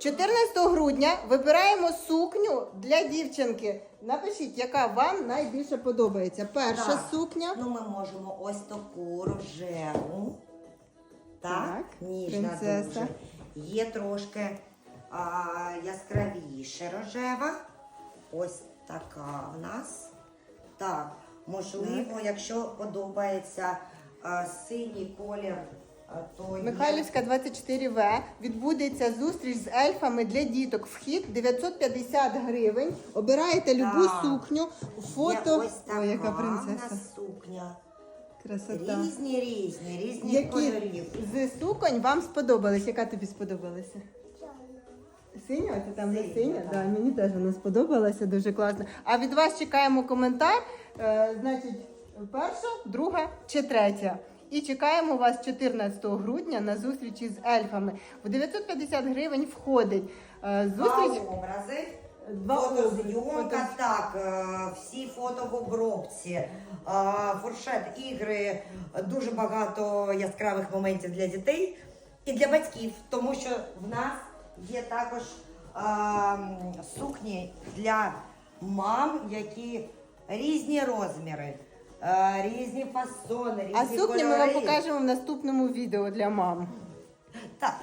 14 грудня вибираємо сукню для дівчинки. Напишіть, яка вам найбільше подобається. Перша Так. сукня. Ну, ми можемо ось таку рожеву. Так, Так, ніжна принцеса. дуже. Є трошки а, яскравіше рожева. Ось така в нас. Так, можливо, якщо подобається а, синій колір, то є- Михайлівська 24В відбудеться зустріч з ельфами для діток. Вхід 950 гривень. Обираєте любу Так. сукню, Є фото. ось така Ой, яка принцеса. сукня. Красота. Різні, різні, різні Які кольорів. з суконь вам сподобались? Яка тобі сподобалася? Синя, ти там не Синя, синя? так. Да, мені теж вона сподобалася, дуже класно. А від вас чекаємо коментар. Е, значить, перша, друга чи третя. І чекаємо вас 14 грудня на зустрічі з ельфами. В 950 гривень входить е, зустріч. Два образи. Два Фотозйомка, образи. так, е, всі фото в обробці, е, фуршет, ігри, дуже багато яскравих моментів для дітей і для батьків, тому що в нас є також е, сукні для мам, які різні розміри, е, різні фасони, різні А сукні ми вам покажемо в наступному відео для мам. Так,